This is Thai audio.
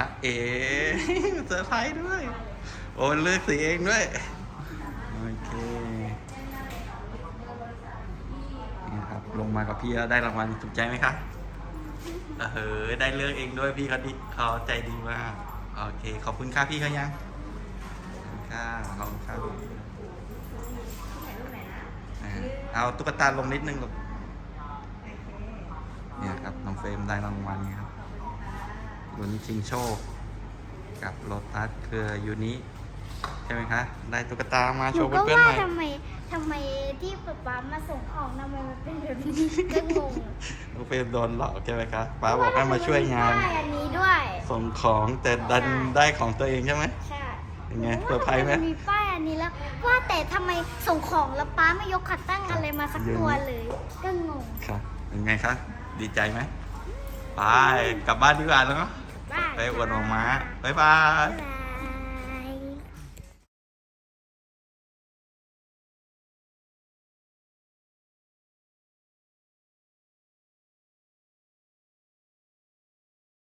ะเอ๋เซอร์ไพรส์ด้วย โอ้เลือกสีเองด้วย โอเคนี่ครับ ลงมากับพี่แล้วได้รางวัลถูกใจไหมคะเออได้เลือกเองด้วยพี่เขาดีเขาใจดีมาก โอเค ขอบคุณค่ะพี่เขายังขอบคุณค่ะขอบคุณค่ะอ่าเอาตุ๊กตาลงนิดนึงลูกเนี่ยครับ น้องเฟรมได้รางวัลครับ ลุ้นชิงโชค กับโลตัสเครือยูนิใช่ไหมคะ ได้ตุ๊กตามาหโชนูว์ก็เพื่อนๆว่าหน่อย ทำไมทำไมที่ป๊าป๊ามาส่งของทำไมมันเป็นแบบนี้ก็งงน้องเฟรมโดนหลอกใช่ไหมคะป้าบอกให้มาช่วยงาน ได้อันนี้ด้วย ส่งของแต่ดันใช่ได้ของตัวเองใช่ไหมใช่เป็นไงหนูเซอร์ไพรส์ไหม นมีป้ายอันนี้แล้ว ว่าแต่ทำไมส่งของแล้วป้าไม่ยกขัดตั้งอะไรมาสักตัวเลย ก็งงค่ะเป็นไงคะ ดีใจไหม ไป กลับบ้านดีกว่าเนาะบ้า ไปอวดหมอม้าบ๊ายบายบ๊ายบาย